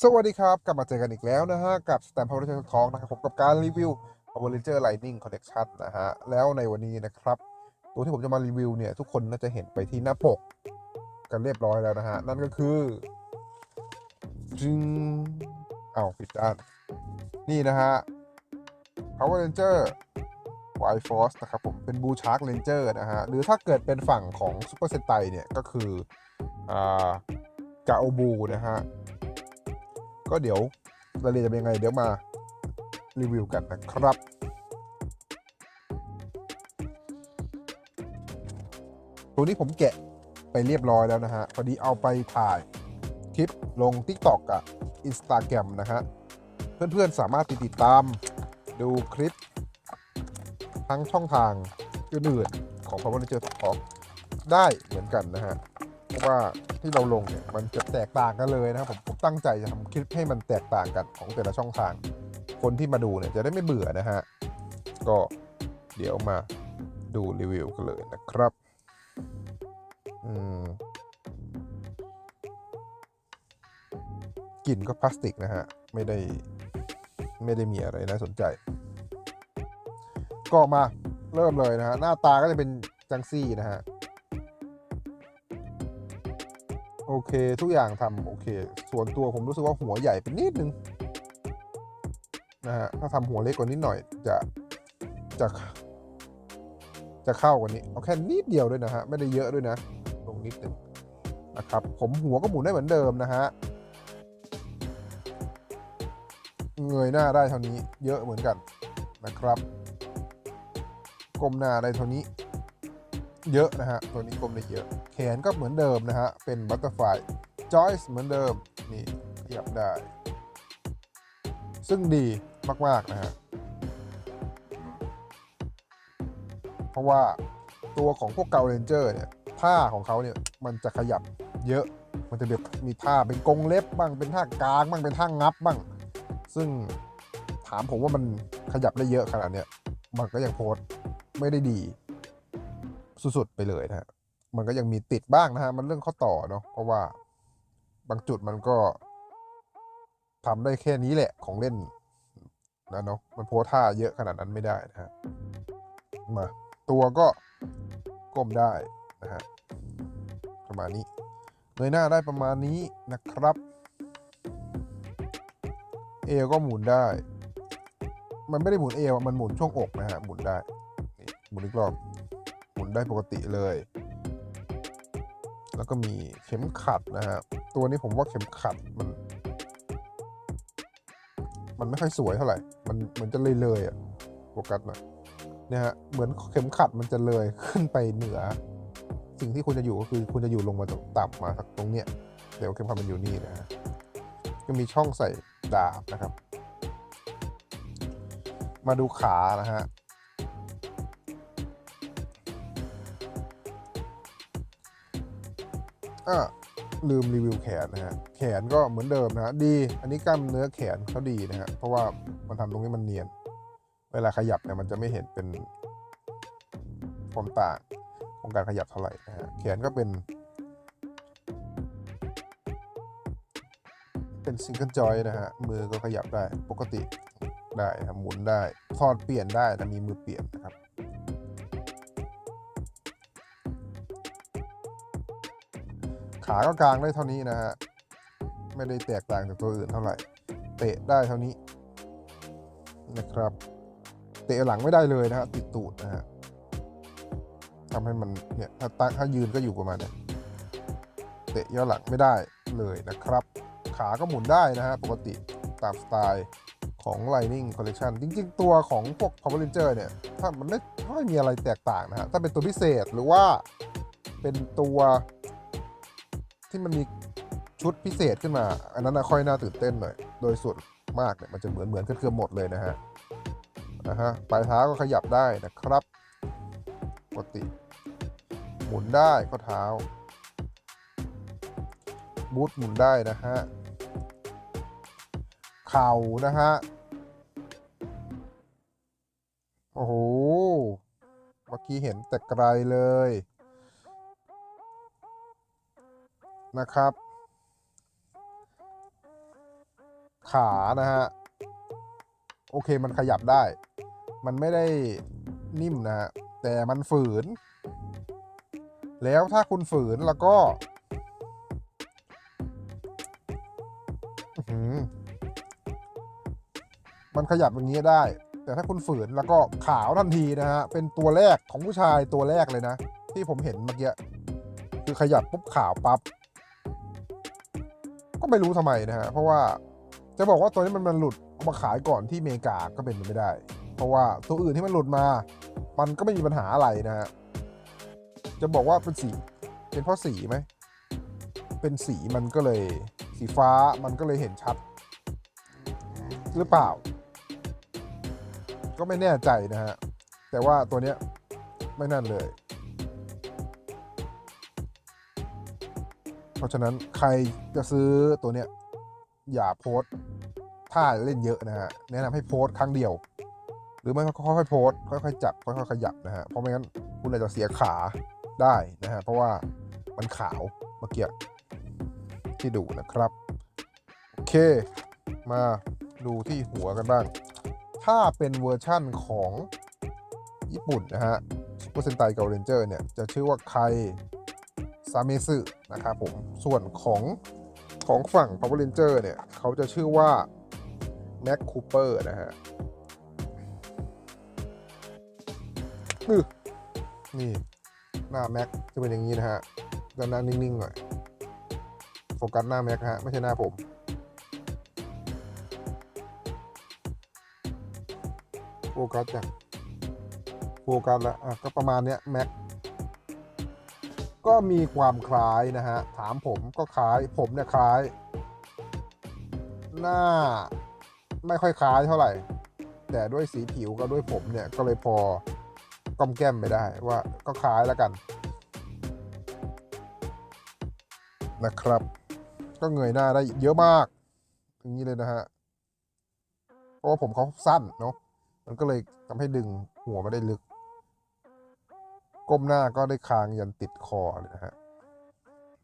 สวัสดีครับ กลับมาเจอกันอีกแล้วนะฮะ กับ Stamp Power Ranger Talk นะครับผมกับการรีวิว Power Ranger Lightning Collection นะฮะ แล้วในวันนี้นะครับ ตัวที่ผมจะมารีวิวเนี่ย ทุกคนน่าจะเห็นไปที่หน้าปก กันเรียบร้อยแล้วนะฮะ นั่นก็คือจึงเอาวผิดด้าน นี่นะฮะ Power Ranger Wild Force นะครับผมเป็น Blue Shark Ranger นะฮะ หรือถ้าเกิดเป็นฝั่งของ Super Sentai เนี่ย ก็คืออ่ากาโอบูนะฮะ ก็เดี๋ยวรายละเอียดจะเป็นยังไงเดี๋ยวมารีวิวกันนะครับตัวนี้ผมแกะไปเรียบร้อยแล้วนะฮะ พอดีเอาไปถ่ายคลิปลง TikTok กับ Instagram นะฮะ เพื่อนๆสามารถติดติดตามดูคลิป ทั้งช่องทางอื่นๆของ Power Ranger Talk ได้เหมือนกันนะฮะ ว่าที่เราลงเนี่ยมันจะแตกต่างกันเลยนะครับผมผมตั้งใจจะทำคลิปให้มันแตกต่างกันของแต่ละช่องทาง คนที่มาดูเนี่ยจะได้ไม่เบื่อนะฮะก็เดี๋ยวมาดูรีวิวกันเลยนะครับอืมกลิ่นก็พลาสติกนะฮะ ไม่ได้ไม่ได้มีอะไรน่าสนใจ ก็มาเริ่มเลยนะฮะ หน้าตาก็จะเป็นจังซี่นะฮะ โอเค ทุกอย่างทำโอเค ส่วนตัวผมรู้สึกว่าหัวใหญ่เป็นนิดนึงนะฮะถ้าทำหัวเล็กกว่านิดหน่อยจะจะจะเข้ากว่านี้ เอาแค่นิดเดียวด้วยนะฮะ ไม่ได้เยอะด้วยนะตรงนิดนึงนะครับ ผมหัวก็หมุนได้เหมือนเดิมนะฮะ เงยหน้าได้เท่านี้ เยอะเหมือนกันนะครับ ก้มหน้าได้เท่านี้ เยอะนะฮะ ตัวนี้กลมได้เยอะ แขนก็เหมือนเดิมนะฮะ เป็นบัตเตอร์ไฟจอยส์เหมือนเดิม นี่ขยับได้ ซึ่งดีมาก ๆ นะฮะ เพราะว่าตัวของพวกเกาเรนเจอร์เนี่ยท่าของเขาเนี่ย มันจะขยับเยอะ มันจะแบบมีท่าเป็นกงเล็บบ้าง เป็นท่ากลางบ้าง เป็นท่างับบ้าง ซึ่งถามผมว่ามันขยับได้เยอะขนาดเนี้ย มันก็ยังโพสไม่ได้ดี สุดๆไปเลยนะฮะมันก็ยังมีติดบ้างนะฮะมันเรื่องข้อต่อเนาะเพราะว่าบางจุดมันก็ทำได้แค่นี้แหละของเล่นนะเนาะมันโพสท่าเยอะขนาดนั้นไม่ได้นะฮะมาตัวก็ก้มได้นะฮะประมาณนี้เงยหน้าได้ประมาณนี้นะครับเอวก็หมุนได้ มันไม่ได้หมุนเอวมันหมุนช่วงอกนะฮะหมุนได้หมุนอีกรอบ ได้ปกติเลย แล้วก็มีเข็มขัดนะฮะ ตัวนี้ผมว่าเข็มขัดมัน มันไม่ค่อยสวยเท่าไหร่ มันเหมือนจะเลยเลยๆอะโฟกัสหน่อยเนี่ยฮะ เหมือนเข็มขัดมันจะเลยขึ้นไปเหนือ สิ่งที่คุณจะอยู่ก็คือคุณจะอยู่ลงมาตรงต่ำมาสักตรงเนี้ย เดี๋ยวเข็มขัดมันอยู่นี่นะฮะ ก็มีช่องใส่ดาบนะครับ มาดูขานะฮะ อะลืมรีวิวแขนนะฮะแขนก็เหมือนเดิมนะฮะดี อันนี้กล้ามเนื้อแขนเขาดีนะฮะเพราะว่ามันทำตรงนี้มันเนียน เวลาขยับเนี่ยมันจะไม่เห็นเป็นความต่างของการขยับเท่าไหร่นะฮะแขนก็เป็น เป็นซิงเกิลจอยนะฮะมือก็ขยับได้ปกติได้ครับหมุนได้ถอดเปลี่ยนได้นะมีมือเปลี่ยนนะครับ ขาก็กลางได้เท่านี้นะฮะ ไม่ได้แตกต่างจากตัวอื่นเท่าไหร่ เตะได้เท่านี้นะครับ เตะหลังไม่ได้เลยนะฮะติดตูดนะฮะทำให้มันเนี่ยถ้าตั้งถ้ายืนก็อยู่ประมาณเนี้ยเตะย้อหลังไม่ได้เลยนะครับ ขาก็หมุนได้นะฮะปกติตามสไตล์ของ Lightning Collection จริง ๆ ตัวของพวก Power Ranger เนี่ย ถ้ามันไม่ไม่มีอะไรแตกต่างนะฮะ ถ้าเป็นตัวพิเศษหรือว่าเป็นตัว ที่มันมีชุดพิเศษขึ้นมา อันนั้นนะค่อยน่าตื่นเต้นหน่อย โดยส่วนมากเนี่ยมันจะเหมือนเหมือนกันเกือบหมดเลยนะฮะนะฮะปลายเท้าก็ขยับได้นะครับปกติ หมุนได้ข้อเท้า บูทหมุนได้นะฮะเข่านะฮะโอ้โหเมื่อกี้เห็นแต่ไกลเลย นะครับ ขานะฮะ โอเคมันขยับได้ มันไม่ได้นิ่มนะฮะ แต่มันฝืน แล้วถ้าคุณฝืนแล้วก็มันขยับอย่างนี้ได้ แต่ถ้าคุณฝืนแล้วก็ขาวทันทีนะฮะ เป็นตัวแรกของผู้ชายตัวแรกเลยนะ ที่ผมเห็นเมื่อกี้ คือขยับปุ๊บขาวปับ๊บ ก็ไม่รู้ทำไมนะฮะ เพราะว่าจะบอกว่าตัวนี้มันมันหลุดเอามาขายก่อนที่อเมริกาก็เป็นไปไม่ได้ เพราะว่าตัวอื่นที่มันหลุดมา มันก็ไม่มีปัญหาอะไรนะฮะ จะบอกว่าเป็นสี เป็นเพราะสีไหม เป็นสีมันก็เลยสีฟ้ามันก็เลยเห็นชัด หรือเปล่า ก็ไม่แน่ใจนะฮะ แต่ว่าตัวเนี้ยไม่นั่นเลย ราะฉะนั้นใครจะซื้อตัวเนี้ยอย่าโพสต์ถ้าเล่นเยอะนะฮะแนะนำให้โพสครั้งเดียว หรือไม่ก็ค่อยๆโพสค่อยๆจับค่อยๆขยับนะฮะเพราะไม่งั้นคุณอาจจะเสียขาได้นะฮะเพราะว่ามันขาวเมื่อกี้ที่ดูนะครับโอเค มาดูที่หัวกันบ้าง ถ้าเป็นเวอร์ชั่นของญี่ปุ่นนะฮะซูเปอร์เซนไตเกาเรนเจอร์เนี่ย จะชื่อว่าไค ซาเมสึนะครับผม ส่วนของของฝั่ง Power Ranger เนี่ย เขาจะชื่อว่า Mac Cooper นะฮะนี่ หน้าแม็กจะเป็นอย่างนี้นะฮะด้านหน้านิ่งๆหน่อยโฟกัสหน้าแม็กฮะ ไม่ใช่หน้าผม โฟกัสจ้ะโฟกัสแล้วอะก็ประมาณเนี้ยแม็ก ก็มีความคล้ายนะฮะ ถามผมก็คล้าย ผมเนี่ยคล้าย หน้าไม่ค่อยคล้ายเท่าไหร่ แต่ด้วยสีผิวก็ด้วยผมเนี่ยก็เลยพอกอมแก้มไปได้ว่าก็คล้ายแล้วกัน นะครับ ก็เงยหน้าได้เยอะมากอย่างนี้เลยนะฮะเพราะว่าผมเขาสั้นเนาะมันก็เลยทำให้ดึงหัวมาได้ลึก ก้มหน้าก็ได้คางยันติดคอเลยนะฮะ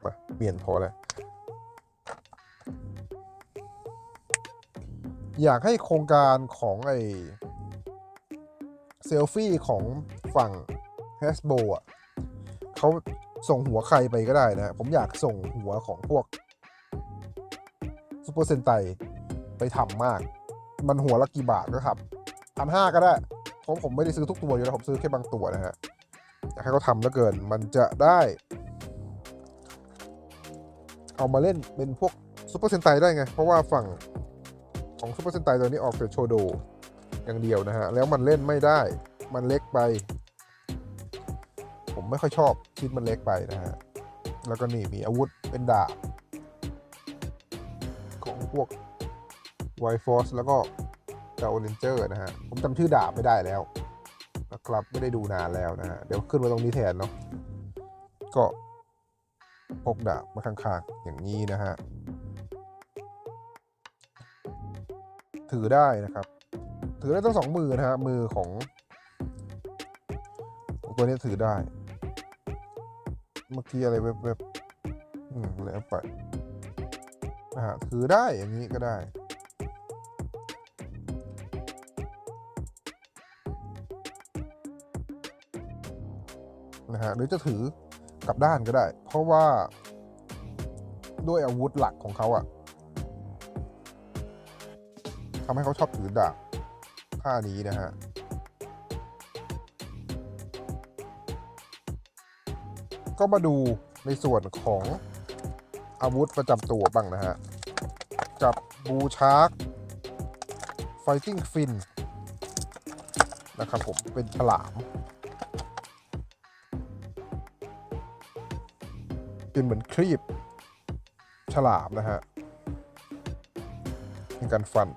ไปเปลี่ยนพอแล้ว อยากให้โครงการของไอเซลฟี่ของฝั่ง h a s b r o อะเขาส่งหัวใครไปก็ได้นะ ผมอยากส่งหัวของพวกซูเปอร์เซนไตไปทำมาก มันหัวละกี่บาทก็ครับพันห้าก็ได้ เพราะผมไม่ได้ซื้อทุกตัวอยู่แล้วผมซื้อแค่บางตัวนะฮะ ให้เขาทำแล้วเกิน มันจะได้ เอามาเล่นเป็นพวกซูเปอร์เซนไตได้ไง เพราะว่าฝั่งของซูเปอร์เซนไตตัวนี้ออกแต่โชโดอย่างเดียวนะฮะ แล้วมันเล่นไม่ได้ มันเล็กไป ผมไม่ค่อยชอบชิ้นมันเล็กไปนะฮะ แล้วก็นี่มีอาวุธเป็นดาบ ของพวกไวฟอสแล้วก็เกาเลนเจอร์นะฮะ ผมจำชื่อดาบไม่ได้แล้ว นะครับไม่ได้ดูนานแล้วนะฮะเดี๋ยวขึ้นมาตรงนี้แทนเนาะก็พกดาบมาข้างๆอย่างนี้นะฮะถือได้นะครับ ถือได้ทั้งสองมือนะฮะมือของ ตัวนี้ถือได้ เมื่อกี้อะไรเว็บๆอืมแล้วไปนะฮะถือได้อย่างนี้ก็ได้ นะฮะหรือจะถือกลับด้านก็ได้ เพราะว่าด้วยอาวุธหลักของเขาอะทำให้เขาชอบถือดาบท่านี้นะฮะก็มาดูในส่วนของอาวุธประจำตัวบ้างนะฮะกับบูชาร์กไฟติ้งฟินนะครับผมเป็นฉลาม เป็นเหมือนครีบฉลามนะฮะในการฟัน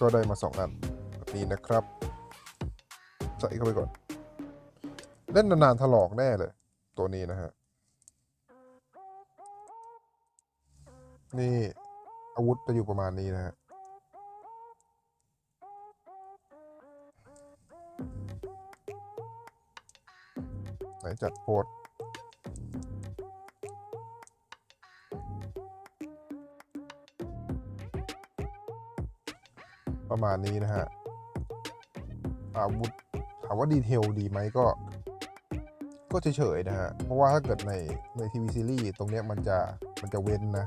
ก็ได้มาสองอันแบบนี้นะครับใส่เข้าไปก่อน เล่นนานๆถลอกแน่เลย ตัวนี้นะฮะ นี่อาวุธจะอยู่ประมาณนี้นะฮะ ไหนจัดโพสประมาณนี้นะฮะ อาวุธถามว่าดีเทลดีไหมก็ ก็เฉยๆนะฮะ เพราะว่าถ้าเกิดในในทีวีซีรีส์ตรงเนี้ยมันจะมันจะเว้นนะ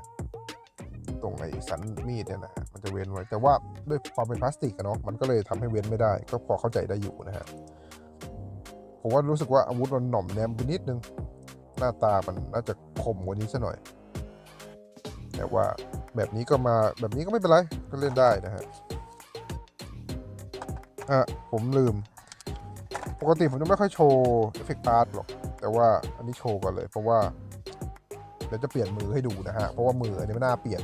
ตรงไอ้สันมีดเนี่ยนะมันจะเว้นไว้ แต่ว่าด้วยความเป็นพลาสติกอะเนาะมันก็เลยทำให้เว้นไม่ได้ ก็พอเข้าใจได้อยู่นะฮะ ผมว่ารู้สึกว่าอาวุธมันหน่อมแนมไปนิดนึง หน้าตามันน่าจะคมกว่านี้ซะหน่อย แต่ว่าแบบนี้ก็มาแบบนี้ก็ไม่เป็นไรก็เล่นได้นะฮะอะผมลืม ปกติผมจะไม่ค่อยโชว์เอฟเฟกต์พาร์หรอก แต่ว่าอันนี้โชว์ก่อนเลย เพราะว่าเดี๋ยวจะเปลี่ยนมือให้ดูนะฮะ เพราะว่ามืออันนี้ไม่น่าเปลี่ยน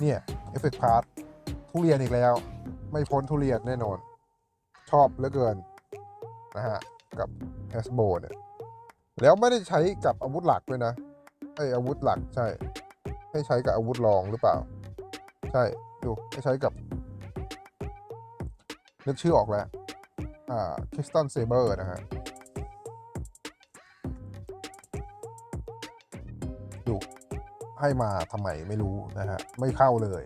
เนี่ยเอฟเฟกต์พาร์ททุเรียนอีกแล้ว ไม่พ้นทุเรียนแน่นอน ชอบเหลือเกินนะฮะ กับแอสโบเนี่ย แล้วไม่ได้ใช้กับอาวุธหลักด้วยนะไออาวุธหลักใช่ ให้ใช้กับอาวุธรองหรือเปล่า ใช่ดูให้ใช้กับนึกชื่อออกแล้ว อ่าคิสตันเซเบอร์นะฮะดูให้มาทำไมไม่รู้นะฮะ ไม่เข้าเลย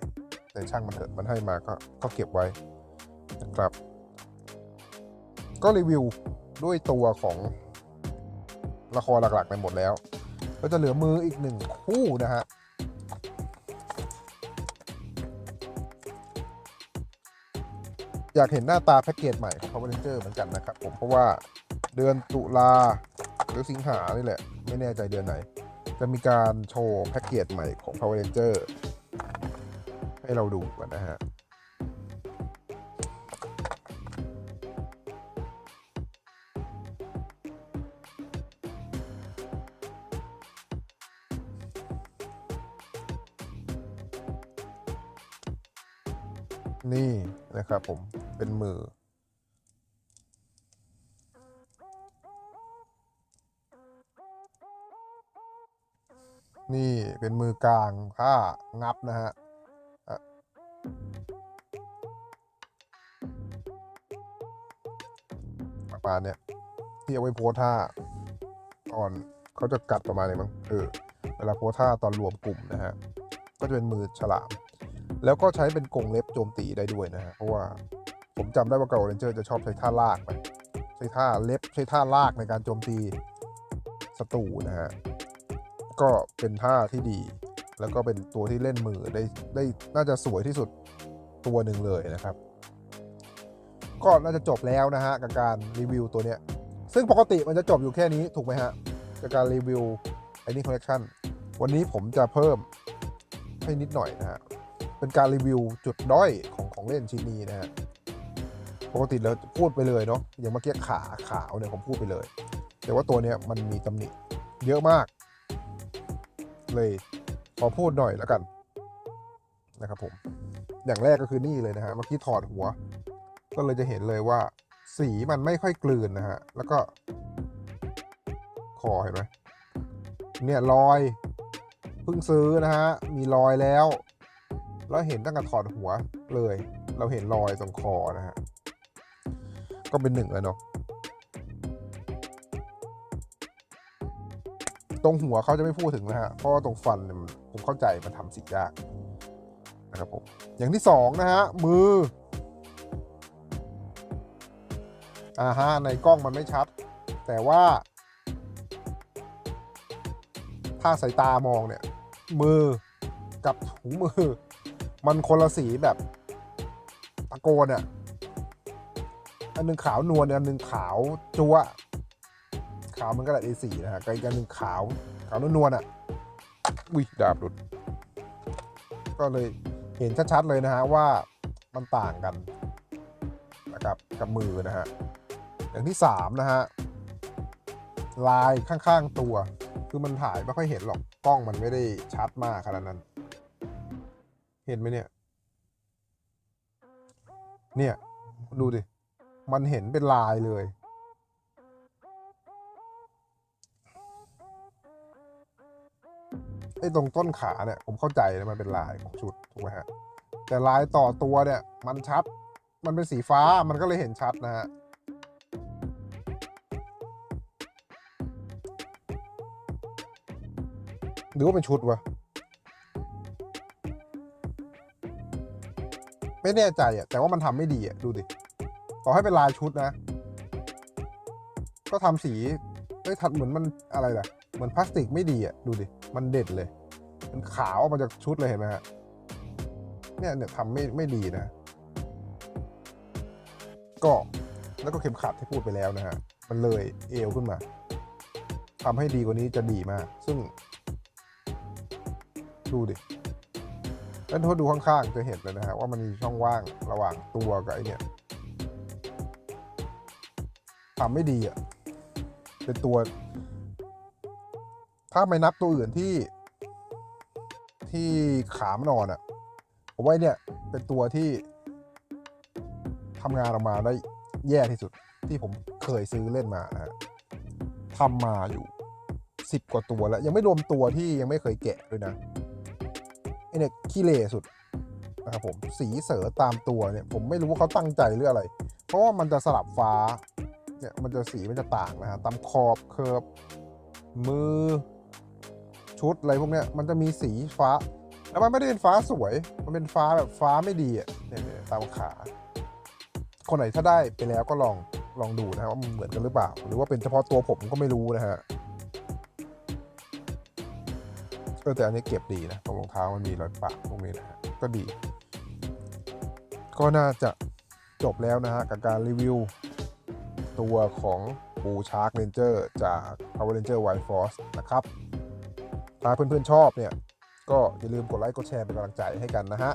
แต่ช่างมันเถอะมันให้มาก็ก็เก็บไว้นะครับ ก็รีวิว ด้วยตัวของละครหลักๆไปหมดแล้ว ก็จะเหลือมืออีกหนึ่งคู่นะฮะอยากเห็นหน้าตาแพ็กเกจใหม่ของ Power Ranger เหมือนกันนะครับผมเพราะว่าเดือนตุลาหรือสิงหานี่แหละ ไม่แน่ใจเดือนไหน จะมีการโชว์แพ็กเกจใหม่ของ Power Ranger ให้เราดูกันนะฮะ ครับผมเป็นมือ นี่เป็นมือกลางถ้างับนะฮะอะประมาณเนี้ยที่เอาไว้โพสท่าตอนเขาจะกัดประมาณนี้มั้งเออเวลาโพสท่าตอนรวมกลุ่มนะฮะ ก็จะเป็นมือฉลาม แล้วก็ใช้เป็นกรงเล็บโจมตีได้ด้วยนะฮะเพราะว่าผมจำได้ว่าเกาเรนเจอร์จะชอบใช้ท่าลากไปใช้ท่าเล็บใช้ท่าลากในการโจมตีศัตรูนะฮะก็เป็นท่าที่ดี แล้วก็เป็นตัวที่เล่นมือได้ได้น่าจะสวยที่สุดตัวหนึ่งเลยนะครับ ก็น่าจะจบแล้วนะฮะกับการรีวิวตัวเนี้ยซึ่งปกติมันจะจบอยู่แค่นี้ถูกไหมฮะกับการรีวิวไอ้นี่คอลเลคชันวันนี้ผมจะเพิ่มให้นิดหน่อยนะฮะ เป็นการรีวิวจุดด้อยของของเล่นชิ้นนี้นะฮะปกติเราพูดไปเลยเนาะอย่างเมื่อกี้ขาขาวเนี่ยผมพูดไปเลย แต่ว่าตัวเนี้ยมันมีตำหนิเยอะมาก เลยขอพูดหน่อยแล้วกันนะครับผมอย่างแรกก็คือนี่เลยนะฮะเมื่อกี้ถอดหัว ก็เลยจะเห็นเลยว่า สีมันไม่ค่อยกลืนนะฮะแล้วก็คอเห็นไหมเนี่ยรอยเพิ่งซื้อนะฮะมีรอยแล้ว แล้วเห็นตั้งแต่ถอดหัวเลย เราเห็นรอยตรงคอนะฮะ ก็เป็นหนึ่งแล้วเนาะ ตรงหัวเขาจะไม่พูดถึงนะฮะ เพราะว่าตรงฟันผมเข้าใจมันทำสียากนะครับผม อย่างที่สองนะฮะ มืออ่าฮะ ในกล้องมันไม่ชัด แต่ว่า ถ้าสายตามองเนี่ย มือกับถุงมือ มันคนละสีแบบตะโกนอะอันหนึงขาวนวลอันหนึงขาวจัวขาวมันก็แบบ A4 นะฮะกับอีกอันหนึ่งขาวขาวนวลอะอุ้ยดาบหลุด ก็เลยเห็นชัดๆเลยนะฮะว่ามันต่างกันนะครับกับมือนะฮะอย่างที่สามนะฮะลายข้างๆตัว คือมันถ่ายไม่ค่อยเห็นหรอกกล้องมันไม่ได้ชัดมากขนาดนั้น เห็นไหมเนี่ย เนี่ย ดูดิ มันเห็นเป็นลายเลย ไอ้ตรงต้นขาเนี่ย ผมเข้าใจนะมันเป็นลายของชุดถูกไหมฮะ แต่ลายต่อตัวเนี่ย มันชัด มันเป็นสีฟ้า มันก็เลยเห็นชัดนะฮะหรือว่าเป็นชุดวะ ไม่แน่ใจอะแต่ว่ามันทำไม่ดีอะดูดิต่อให้เป็นลายชุดนะ ก็ทำสีเอ้ยทัดเหมือนมันอะไรล่ะเหมือนพลาสติกไม่ดีอะดูดิมันเด็ดเลย มันขาวออกมาจากชุดเลยเห็นไหมฮะเนี่ยเนี่ยทำไม่ไม่ดีนะ ก็แล้วก็เข็มขัดที่พูดไปแล้วนะฮะมันเลยเอวขึ้นมาทำให้ดีกว่านี้จะดีมาก ซึ่ง ดูดิ แล้วถ้าดูข้างๆจะเห็นเลยนะฮะว่ามันมีช่องว่างระหว่างตัวกับไอเนี่ยทำไม่ดีอะเป็นตัว ถ้าไม่นับตัวอื่นที่ ที่ขามนอ่อนอะผมว่าเนี่ยเป็นตัวที่ทำงานออกมาได้แย่ที่สุดที่ผมเคยซื้อเล่นมานะทำมาอยู่สิบกว่าตัวแล้ว ยังไม่รวมตัวที่ยังไม่เคยแกะด้วยนะ ไอเนี่ยขี้เละสุดนะครับผมสีเสือตามตัวเนี่ยผมไม่รู้ว่าเขาตั้งใจหรืออะไร เพราะว่ามันจะสลับฟ้าเนี่ยมันจะสีมันจะต่างนะฮะตามขอบเคิร์ฟมือชุดอะไรพวกเนี้ยมันจะมีสีฟ้า แล้วมันไม่ได้เป็นฟ้าสวย มันเป็นฟ้าแบบฟ้าไม่ดีอะเนี่ยตามขา คนไหนถ้าได้ไปแล้วก็ลองลองดูนะฮะว่ามันเหมือนกันหรือเปล่า หรือว่าเป็นเฉพาะตัวผมก็ไม่รู้นะฮะ เออแต่อันนี้เก็บดีนะตรงรองเท้ามันมีรอยปะพวกนี้นะฮะก็ดี ก็น่าจะจบแล้วนะฮะกับการรีวิว ตัวของบูชาร์กเรนเจอร์จาก Power Ranger White Force นะครับ ถ้าเพื่อนๆชอบเนี่ย ก็อย่าลืมกดไลค์กดแชร์เป็นกำลังใจให้กันนะฮะ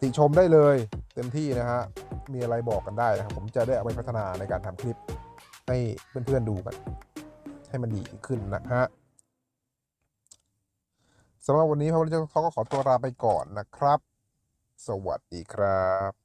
ติชมได้เลยเต็มที่นะฮะมีอะไรบอกกันได้นะครับ ผมจะได้เอาไปพัฒนาในการทำคลิปให้เพื่อนๆดูกัน ให้มันดีขึ้นนะฮะ สำหรับวันนี้พระพุทธเจ้าเขาก็ขอตัวลาไปก่อนนะครับ สวัสดีครับ